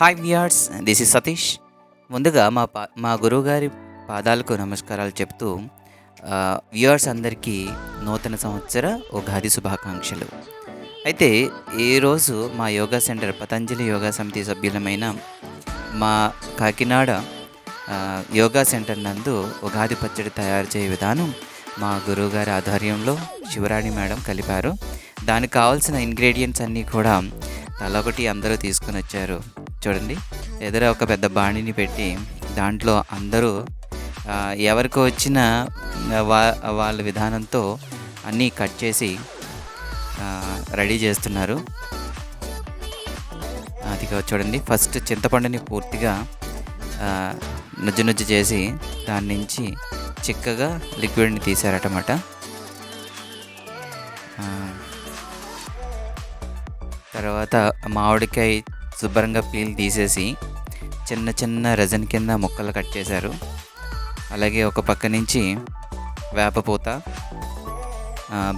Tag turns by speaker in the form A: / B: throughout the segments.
A: Hi viewers this is Satish ముందుగా మా పా మా గురువుగారి పాదాలకు నమస్కారాలు చెప్తూ వ్యూయర్స్ అందరికీ నూతన సంవత్సర ఉగాది శుభాకాంక్షలు. అయితే ఈరోజు మా యోగా సెంటర్ పతంజలి యోగా సమితి సభ్యులమైన మా కాకినాడ యోగా సెంటర్ నందు ఉగాది పచ్చడి తయారు చేయ విధానం మా గురువుగారి ఆధ్వర్యంలో శివరాణి మేడం కలిపారు. దానికి కావాల్సిన ఇంగ్రీడియంట్స్ అన్నీ కూడా తలొకటి అందరూ తీసుకొని వచ్చారు చూడండి. ఎదుర ఒక పెద్ద బాణిని పెట్టి దాంట్లో అందరూ ఎవరికి వచ్చిన వా వాళ్ళ విధానంతో అన్నీ కట్ చేసి రెడీ చేస్తున్నారు. అది చూడండి. ఫస్ట్ చింతపండుని పూర్తిగా నుజ్జు నుజ్జు చేసి దాని నుంచి చిక్కగా లిక్విడ్ని తీసారటమాట తర్వాత మామిడికాయ శుభ్రంగా పీల్ తీసేసి చిన్న చిన్న రజన్ కింద ముక్కలు కట్ చేశారు. అలాగే ఒక పక్క నుంచి వేపపూత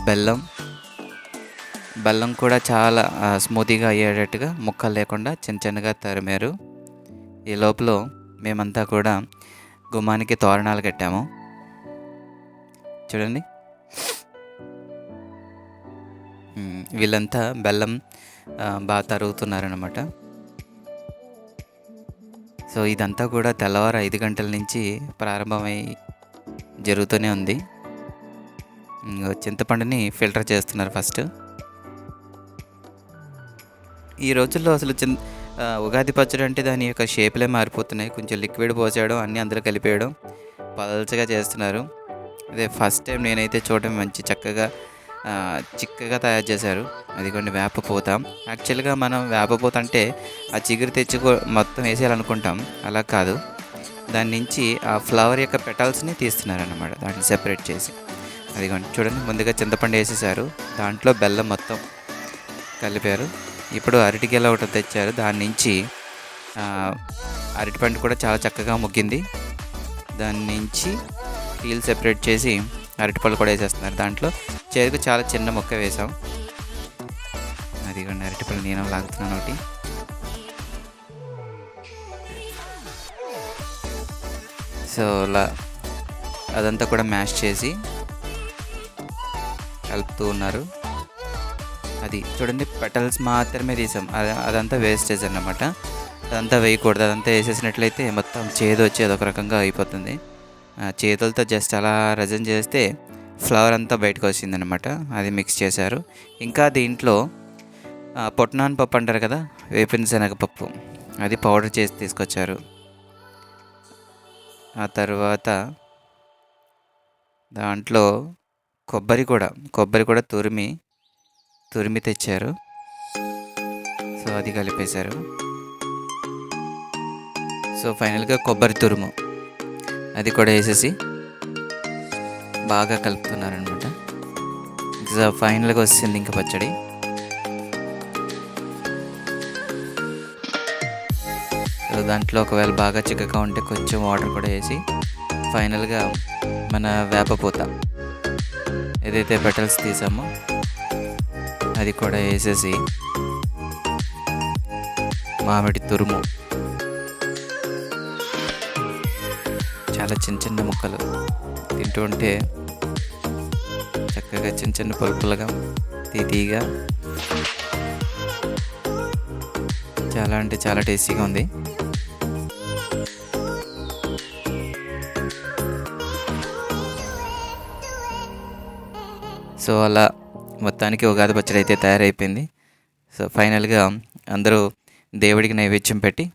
A: బెల్లం బెల్లం కూడా చాలా స్మూతీగా అయ్యేటట్టుగా ముక్కలు లేకుండా చిన్న చిన్నగా తరిమారు. ఈ లోపల మేమంతా కూడా గుమ్మానికి తోరణాలు కట్టాము. చూడండి. వీళ్ళంతా బెల్లం బాగా తరుగుతున్నారనమాట సో ఇదంతా కూడా తెల్లవారు ఐదు గంటల నుంచి ప్రారంభమై జరుగుతూనే ఉంది. చింతపండుని ఫిల్టర్ చేస్తున్నారు ఫస్ట్. ఈ రోజుల్లో అసలు చిన్ ఉగాది పచ్చడి అంటే దాని యొక్క షేప్లే మారిపోతున్నాయి. కొంచెం లిక్విడ్ పోసేయడం అన్నీ అందులో కలిపేయడం పలచగా చేస్తున్నారు. అదే ఫస్ట్ టైం నేనైతే చూడడం మంచి చక్కగా చిక్కగా తయారు చేశారు. అది కొన్ని యాక్చువల్గా మనం వేపపోత అంటే ఆ చిగురు తెచ్చుకో మొత్తం వేసేయాలనుకుంటాం. అలా కాదు. దాని నుంచి ఆ ఫ్లవర్ యొక్క పెటల్స్ని తీస్తున్నారు అన్నమాట దాన్ని సెపరేట్ చేసి. అదిగోండి చూడండి ముందుగా చింతపండు వేసేసారు దాంట్లో బెల్లం మొత్తం కలిపారు. ఇప్పుడు అరటికెల ఒకటి తెచ్చారు. దాని నుంచి అరటిపండు కూడా చాలా చక్కగా ముగ్గింది. దాని నుంచి పీల్ సెపరేట్ చేసి అరటిపళ్ళు కూడా వేసేస్తున్నారు దాంట్లో. చెరుకు చాలా చిన్న మొక్క వేసాం. అది కూడా అరటిపళ్ళు నేను లాగుతున్నాను ఒకటి సో అలా అదంతా కూడా మ్యాష్ చేసి కలుపుతూ ఉన్నారు. అది చూడండి పెటల్స్ మాత్రమే తీసాం. అది అదంతా వేస్టేజ్ అన్నమాట. అదంతా వేయకూడదు అదంతా వేసేసినట్లయితే మొత్తం చేదు వచ్చి అదొక రకంగా అయిపోతుంది. చేతులతో జస్ట్ అలా రజన్ చేస్తే ఫ్లవర్ అంతా బయటకు వచ్చిందనమాట అది మిక్స్ చేశారు. ఇంకా దీంట్లో పొట్నాన్ పప్పు అంటారు కదా వేపిన శనగపప్పు. అది పౌడర్ చేసి తీసుకొచ్చారు. ఆ తర్వాత దాంట్లో కొబ్బరి కూడా కొబ్బరి కూడా తురిమి తురిమి తెచ్చారు. సో అది కలిపేశారు. సో ఫైనల్గా కొబ్బరి తురుము. అది కూడా వేసేసి బాగా కలుపుతున్నారనమాట. ఫైనల్గా వచ్చింది ఇంకా పచ్చడి. దాంట్లో ఒకవేళ బాగా చిక్కగా ఉంటే కొంచెం వాటర్ కూడా వేసి ఫైనల్గా మన వేపపూత ఏదైతే పెటల్స్ తీసామో అది కూడా వేసేసి మామిడి తురుము చాలా చిన్న చిన్న ముక్కలు తింటూ ఉంటే చక్కగా చిన్న చిన్న పలుపులుగా తీతీగా చాలా అంటే చాలా టేస్టీగా ఉంది. సో అలా మొత్తానికి ఉగాది పచ్చడి అయితే తయారైపోయింది. సో ఫైనల్గా అందరూ దేవుడికి నైవేద్యం పెట్టి